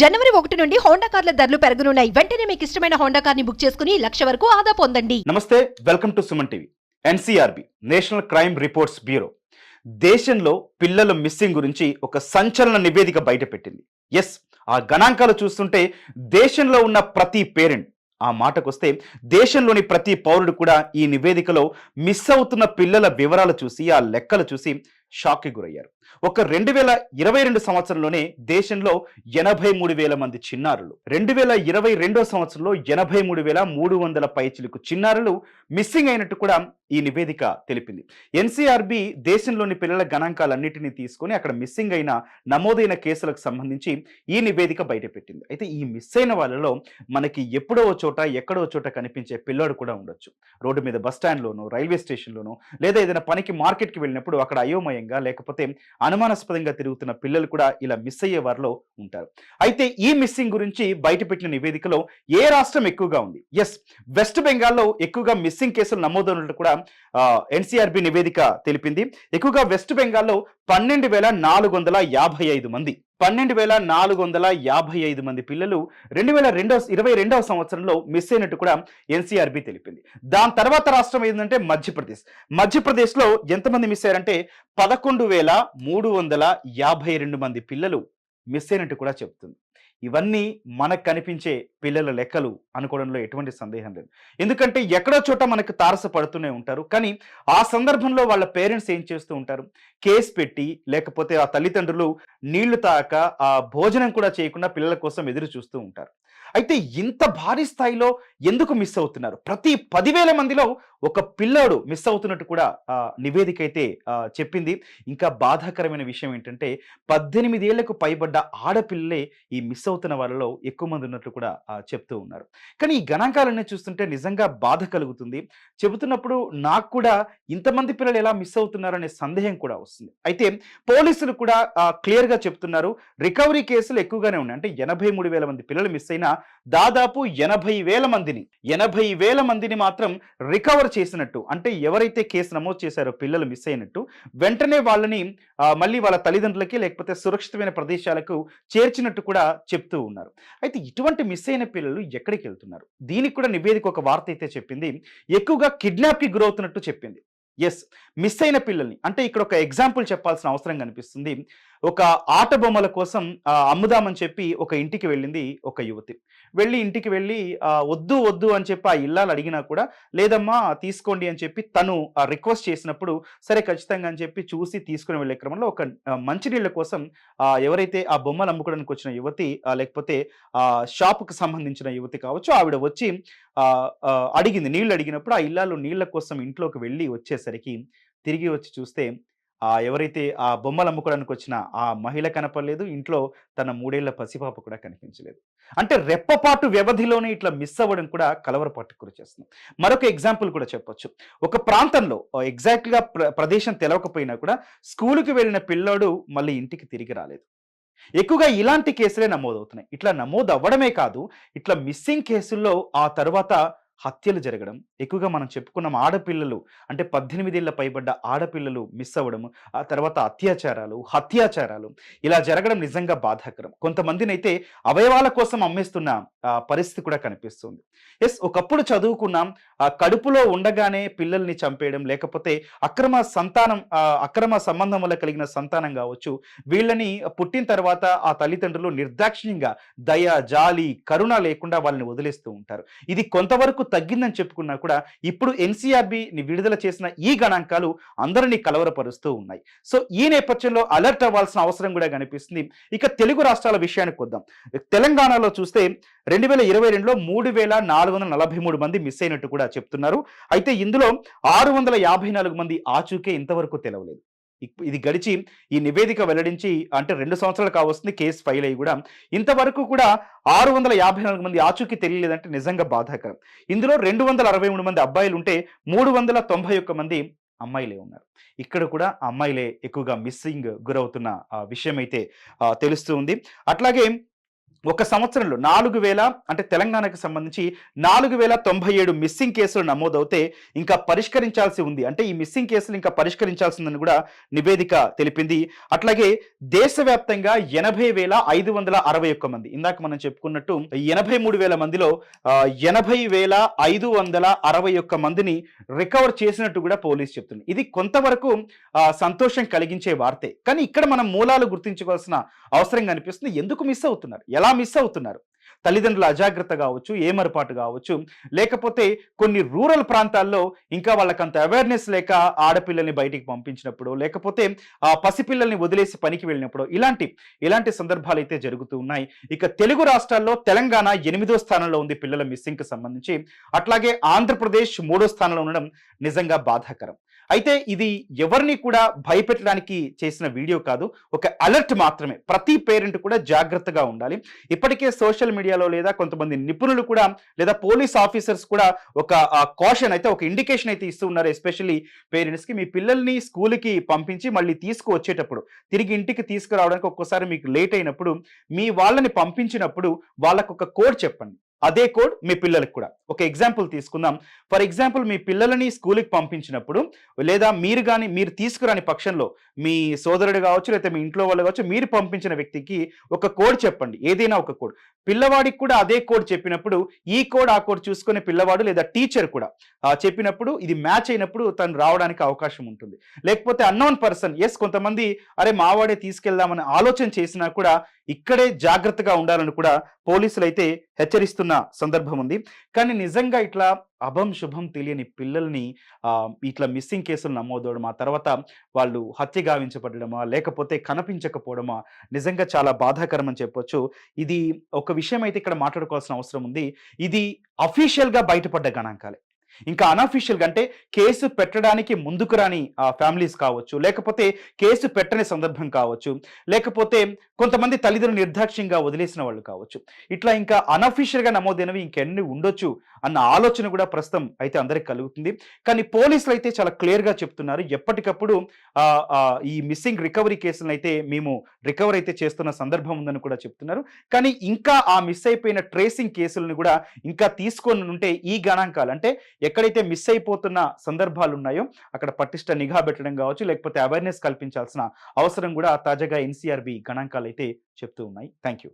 జనవరి ఒకటి నుండి హోండా కార్ల ధరలు పెరగనున్నాయి. వెంటనే మీకు ఇష్టమైన హోండా కార్ని బుక్ చేసుకుని లక్ష వరకు ఆదా పొందండి. Namaste welcome to Suman TV. NCRB national crime reports bureau. దేశంలో పిల్లల మిస్సింగ్ గురించి ఒక సంచలన నివేదిక బయటపెట్టింది. ఎస్ ఆ గణాంకాలు చూస్తుంటే దేశంలో ఉన్న ప్రతి పేరెంట్ ఆ మాటకొస్తే దేశంలోని ప్రతి పౌరుడు కూడా ఈ నివేదికలో మిస్ అవుతున్న పిల్లల వివరాలు చూసి ఆ లెక్కలు చూసి షాక్కి గురయ్యారు. ఒక రెండు వేల ఇరవై రెండు సంవత్సరంలోనే దేశంలో ఎనభై మూడు వేల మంది చిన్నారులు రెండు వేల ఇరవై రెండో సంవత్సరంలో ఎనభై మూడు వేల మూడు వందల పైచిలకు చిన్నారులు మిస్సింగ్ అయినట్టు కూడా ఈ నివేదిక తెలిపింది. ఎన్సీఆర్బి దేశంలోని పిల్లల గణాంకాలన్నింటినీ తీసుకొని అక్కడ మిస్సింగ్ అయిన నమోదైన కేసులకు సంబంధించి ఈ నివేదిక బయటపెట్టింది. అయితే ఈ మిస్ అయిన వాళ్ళలో మనకి ఎప్పుడో ఓ చోట ఎక్కడో చోట కనిపించే పిల్లోడు కూడా ఉండొచ్చు. రోడ్డు మీద బస్ స్టాండ్లోనో రైల్వే స్టేషన్లోనో లేదా ఏదైనా పనికి మార్కెట్కి వెళ్ళినప్పుడు అక్కడ అయోమయం అయోమయంగా లేకపోతే అనుమానాస్పదంగా తిరుగుతున్న పిల్లలు కూడా ఇలా మిస్ అయ్యే వారిలో ఉంటారు. అయితే ఈ మిస్సింగ్ గురించి బయటపెట్టిన నివేదికలో ఏ రాష్ట్రం ఎక్కువగా ఉంది? ఎస్ వెస్ట్ బెంగాల్లో ఎక్కువగా మిస్సింగ్ కేసులు నమోదైనట్టు కూడా ఎన్సీఆర్బి నివేదిక తెలిపింది. ఎక్కువగా వెస్ట్ బెంగాల్లో పన్నెండు వేల నాలుగు వందల యాభై ఐదు మంది. పన్నెండు వేల నాలుగు వందల యాభై ఐదు మంది పిల్లలు రెండు వేల రెండవ ఇరవై రెండవ సంవత్సరంలో మిస్ అయినట్టు కూడా ఎన్సీఆర్బి తెలిపింది. దాని తర్వాత రాష్ట్రం ఏంటంటే మధ్యప్రదేశ్. మధ్యప్రదేశ్లో ఎంతమంది మిస్ అయ్యారంటే పదకొండు వేల మూడు వందల యాభై రెండు మంది పిల్లలు మిస్ అయినట్టు కూడా చెప్తుంది. ఇవన్నీ మనకు కనిపించే పిల్లల లెక్కలు అనుకోవడంలో ఎటువంటి సందేహం లేదు. ఎందుకంటే ఎక్కడో చోట మనకు తారసపడుతూనే ఉంటారు. కానీ ఆ సందర్భంలో వాళ్ళ పేరెంట్స్ ఏం చేస్తూ ఉంటారు? కేసు పెట్టి లేకపోతే ఆ తల్లిదండ్రులు నీళ్ళు తాక ఆ భోజనం కూడా చేయకుండా పిల్లల కోసం ఎదురు చూస్తూ ఉంటారు. అయితే ఇంత భారీ స్థాయిలో ఎందుకు మిస్ అవుతున్నారు? ప్రతి పదివేల మందిలో ఒక పిల్లోడు మిస్ అవుతున్నట్టు కూడా నివేదిక అయితే చెప్పింది. ఇంకా బాధాకరమైన విషయం ఏంటంటే పద్దెనిమిది ఏళ్ళకు పైబడ్డ ఆడపిల్లలే ఈ మిస్ అవుతున్న వాళ్ళలో ఎక్కువ మంది ఉన్నట్లు కూడా చెప్తూ ఉన్నారు. కానీ ఈ గణాంకాలన్నీ చూస్తుంటే నిజంగా బాధ కలుగుతుంది. చెబుతున్నప్పుడు నాకు కూడా ఇంతమంది పిల్లలు ఎలా మిస్ అవుతున్నారు అనే సందేహం కూడా వస్తుంది. అయితే పోలీసులు కూడా క్లియర్గా చెప్తున్నారు. రికవరీ కేసులు ఎక్కువగానే ఉన్నాయి. అంటే ఎనభై మూడు వేల మంది పిల్లలు మిస్ అయినా దాదాపు ఎనభై వేల మందిని ఎనభై వేల మందిని మాత్రం రికవర్ చేసినట్టు అంటే ఎవరైతే కేసు నమోదు చేశారో పిల్లలు మిస్ అయినట్టు వెంటనే వాళ్ళని మళ్ళీ వాళ్ళ తల్లిదండ్రులకి లేకపోతే సురక్షితమైన ప్రదేశాలకు చేర్చినట్టు కూడా చెప్తూ ఉన్నారు. అయితే ఇటువంటి మిస్ అయిన పిల్లలు ఎక్కడికి వెళ్తున్నారు దీనికి కూడా నివేదిక ఒక వార్త అయితే చెప్పింది. ఎక్కువగా కిడ్నాప్కి గురవుతున్నట్టు చెప్పింది. ఎస్ మిస్ అయిన పిల్లల్ని. అంటే ఇక్కడ ఒక ఎగ్జాంపుల్ చెప్పాల్సిన అవసరం కనిపిస్తుంది. ఒక ఆట బొమ్మల కోసం అమ్ముదామని చెప్పి ఒక ఇంటికి వెళ్ళింది ఒక యువతి. వెళ్ళి ఇంటికి వెళ్ళి వద్దు వద్దు అని చెప్పి ఆ ఇల్లాలు అడిగినా కూడా లేదమ్మా తీసుకోండి అని చెప్పి తను రిక్వెస్ట్ చేసినప్పుడు సరే ఖచ్చితంగా అని చెప్పి చూసి తీసుకుని వెళ్ళే క్రమంలో ఒక మంచినీళ్ళ కోసం ఎవరైతే ఆ బొమ్మలు అమ్ముకోవడానికి వచ్చిన యువతి లేకపోతే ఆ షాపుకి సంబంధించిన యువతి కావచ్చు ఆవిడ వచ్చి అడిగింది. నీళ్ళు అడిగినప్పుడు ఆ ఇల్లాలు నీళ్ళ కోసం ఇంట్లోకి వెళ్ళి వచ్చేసరికి తిరిగి వచ్చి చూస్తే ఆ ఎవరైతే ఆ బొమ్మలు అమ్ముకోవడానికి వచ్చిన ఆ మహిళ కనపడలేదు ఇంట్లో తన మూడేళ్ళ పసిపాప కూడా కనిపించలేదు. అంటే రెప్పపాటు వ్యవధిలోనే ఇట్లా మిస్ అవ్వడం కూడా కలవరపాటు గురి చేస్తుంది. మరొక ఎగ్జాంపుల్ కూడా చెప్పొచ్చు. ఒక ప్రాంతంలో ఎగ్జాక్ట్గా ప్ర ప్రదేశం తెలవకపోయినా కూడా స్కూలుకి వెళ్ళిన పిల్లోడు మళ్ళీ ఇంటికి తిరిగి రాలేదు. ఎక్కువగా ఇలాంటి కేసులే నమోదవుతున్నాయి. ఇట్లా నమోదు అవ్వడమే కాదు ఇట్లా మిస్సింగ్ కేసుల్లో ఆ తర్వాత హత్యలు జరగడం ఎక్కువగా మనం చెప్పుకున్నాం ఆడపిల్లలు అంటే పద్దెనిమిదేళ్ళ పైబడ్డ ఆడపిల్లలు మిస్ అవ్వడం ఆ తర్వాత అత్యాచారాలు హత్యాచారాలు ఇలా జరగడం నిజంగా బాధాకరం. కొంతమందిని అయితే అవయవాల కోసం అమ్మేస్తున్న పరిస్థితి కూడా కనిపిస్తుంది. ఎస్ ఒకప్పుడు చదువుకున్నాం ఆ కడుపులో ఉండగానే పిల్లల్ని చంపేయడం లేకపోతే అక్రమ సంతానం ఆ, అక్రమ సంబంధం వల్ల కలిగిన సంతానం కావచ్చు వీళ్ళని పుట్టిన తర్వాత ఆ తల్లిదండ్రులు నిర్దాక్షిణ్యంగా దయ జాలి కరుణ లేకుండా వాళ్ళని వదిలేస్తూ ఉంటారు. ఇది కొంతవరకు తగ్గిందని చెప్పుకున్నా కూడా ఇప్పుడు ఎన్సీఆర్బిని విడుదల చేసిన ఈ గణాంకాలు అందరినీ కలవరపరుస్తూ ఉన్నాయి. సో ఈ నేపథ్యంలో అలర్ట్ అవ్వాల్సిన అవసరం కూడా కనిపిస్తుంది. ఇక తెలుగు రాష్ట్రాల విషయానికి వద్దాం. తెలంగాణలో చూస్తే రెండు వేల ఇరవై రెండులో మూడు వేల నాలుగు వందల నలభై మూడు మంది మిస్ అయినట్టు కూడా చెప్తున్నారు. అయితే ఇందులో ఆరు వందల యాభై నాలుగు మంది ఆచూకే ఇంతవరకు తెలవలేదు. ఇది గడిచి ఈ నివేదిక వెల్లడించి అంటే రెండు సంవత్సరాలు కావస్తుంది కేసు ఫైల్ అయ్యి కూడా. ఇంతవరకు కూడా ఆరు వందల యాభై నాలుగు మంది ఆచూకీ తెలియలేదంటే నిజంగా బాధాకరం. ఇందులో రెండు వందల అరవై మూడు మంది అబ్బాయిలు ఉంటే మూడు వందల తొంభై ఒక్క మంది అమ్మాయిలే ఉన్నారు. ఇక్కడ కూడా అమ్మాయిలే ఎక్కువగా మిస్సింగ్ గురవుతున్న విషయం అయితే తెలుస్తూ ఉంది. అట్లాగే ఒక సంవత్సరంలో నాలుగు వేల అంటే తెలంగాణకు సంబంధించి నాలుగు వేల తొంభై ఏడు మిస్సింగ్ కేసులు నమోదవుతే ఇంకా పరిష్కరించాల్సి ఉంది. అంటే ఈ మిస్సింగ్ కేసులు ఇంకా పరిష్కరించాల్సిందని కూడా నివేదిక తెలిపింది. అట్లాగే దేశవ్యాప్తంగా ఎనభై వేల ఐదు వందల అరవై ఒక్క మంది ఇందాక మనం చెప్పుకున్నట్టు ఎనభై మూడు వేల మందిలో ఎనభై వేల ఐదు వందల అరవై ఒక్క మందిని రికవర్ చేసినట్టు కూడా పోలీస్ చెప్తుంది. ఇది కొంతవరకు సంతోషం కలిగించే వార్తే. కానీ ఇక్కడ మనం మూలాలు గుర్తించుకోవాల్సిన అవసరం కనిపిస్తుంది. ఎందుకు మిస్ అవుతున్నారు? ఎలా మిస్ అవుతున్నారు. తల్లిదండ్రుల అజాగ్రత్త కావచ్చు ఏమరపాటు కావచ్చు. లేకపోతే కొన్ని రూరల్ ప్రాంతాల్లో ఇంకా వాళ్ళకంత అవేర్నెస్ లేక ఆడపిల్లల్ని బయటికి పంపించినప్పుడు లేకపోతే ఆ పసిపిల్లల్ని వదిలేసి పనికి వెళ్ళినప్పుడు ఇలాంటి ఇలాంటి సందర్భాలు అయితే జరుగుతూ ఉన్నాయి. ఇక తెలుగు రాష్ట్రాల్లో తెలంగాణ ఎనిమిదో స్థానంలో ఉంది పిల్లల మిస్సింగ్కి సంబంధించి. అట్లాగే ఆంధ్రప్రదేశ్ మూడో స్థానంలో ఉండడం నిజంగా బాధాకరం. అయితే ఇది ఎవరిని కూడా భయపెట్టడానికి చేసిన వీడియో కాదు. ఒక అలర్ట్ మాత్రమే. ప్రతి పేరెంట్ కూడా జాగ్రత్తగా ఉండాలి. ఇప్పటికే సోషల్ మీడియా మీడియాలో లేదా కొంతమంది నిపుణులు కూడా లేదా పోలీస్ ఆఫీసర్స్ కూడా ఒక కాషన్ అయితే ఒక ఇండికేషన్ అయితే ఇస్తూ ఉన్నారు ఎస్పెషల్లీ పేరెంట్స్కి మీ పిల్లల్ని స్కూల్కి పంపించి మళ్ళీ తీసుకువచ్చేటప్పుడు తిరిగి ఇంటికి తీసుకురావడానికి ఒక్కోసారి మీకు లేట్ అయినప్పుడు మీ వాళ్ళని పంపించినప్పుడు వాళ్ళకు ఒక కోడ్ చెప్పండి. అదే కోడ్ మీ పిల్లలకు కూడా. ఒక ఎగ్జాంపుల్ తీసుకుందాం. ఫర్ ఎగ్జాంపుల్ మీ పిల్లలని స్కూల్కి పంపించినప్పుడు లేదా మీరు కానీ మీరు తీసుకురాని పక్షంలో మీ సోదరుడు కావచ్చు లేదా మీ ఇంట్లో వాళ్ళు కావచ్చు మీరు పంపించిన వ్యక్తికి ఒక కోడ్ చెప్పండి. ఏదైనా ఒక కోడ్. పిల్లవాడికి కూడా అదే కోడ్ చెప్పినప్పుడు ఈ కోడ్ ఆ కోడ్ చూసుకునే పిల్లవాడు లేదా టీచర్ కూడా చెప్పినప్పుడు ఇది మ్యాచ్ అయినప్పుడు తను రావడానికి అవకాశం ఉంటుంది. లేకపోతే అన్నోన్ పర్సన్ ఎస్ కొంతమంది అరే మావాడే తీసుకెళ్దామని ఆలోచన చేసినా కూడా ఇక్కడే జాగ్రత్తగా ఉండాలని కూడా పోలీసులు అయితే హెచ్చరిస్తున్న సందర్భం ఉంది కానీ నిజంగా ఇట్లా అభం శుభం తెలియని పిల్లల్ని ఇట్లా మిస్సింగ్ కేసులు నమోదవడం ఆ తర్వాత వాళ్ళు హత్య గావించబడమా లేకపోతే కనిపించకపోవడమా నిజంగా చాలా బాధాకరం అని చెప్పొచ్చు. ఇది ఒక విషయం అయితే ఇక్కడ మాట్లాడుకోవాల్సిన అవసరం ఉంది. ఇది అఫీషియల్గా బయటపడ్డ గణాంకాలే. ఇంకా అనఫీషియల్ అంటే కేసు పెట్టడానికి ముందుకు రాని ఫ్యామిలీస్ కావచ్చు లేకపోతే కేసు పెట్టని సందర్భం కావచ్చు లేకపోతే కొంతమంది తల్లిదండ్రులు నిర్దాక్ష్యంగా వదిలేసిన వాళ్ళు కావచ్చు. ఇట్లా ఇంకా అనఫీషియల్గా నమోదైనవి ఇంకెన్ని ఉండొచ్చు అన్న ఆలోచన కూడా ప్రస్తుతం అయితే అందరికి కలుగుతుంది. కానీ పోలీసులు అయితే చాలా క్లియర్గా చెప్తున్నారు. ఎప్పటికప్పుడు ఆ, ఈ మిస్సింగ్ రికవరీ కేసులను అయితే మేము రికవర్ అయితే చేస్తున్న సందర్భం ఉందని కూడా చెప్తున్నారు. కానీ ఇంకా ఆ మిస్ అయిపోయిన ట్రేసింగ్ కేసులను కూడా ఇంకా తీసుకొని ఉంటే ఈ గణాంకాలు అంటే ఎక్కడైతే మిస్ అయిపోతున్న సందర్భాలు ఉన్నాయో అక్కడ పటిష్ట నిఘా పెట్టడం కావచ్చు లేకపోతే అవేర్నెస్ కల్పించాల్సిన అవసరం కూడా తాజాగా ఎన్సీఆర్బి గణాంకాలు అయితే చెప్తూ ఉన్నాయి. Thank you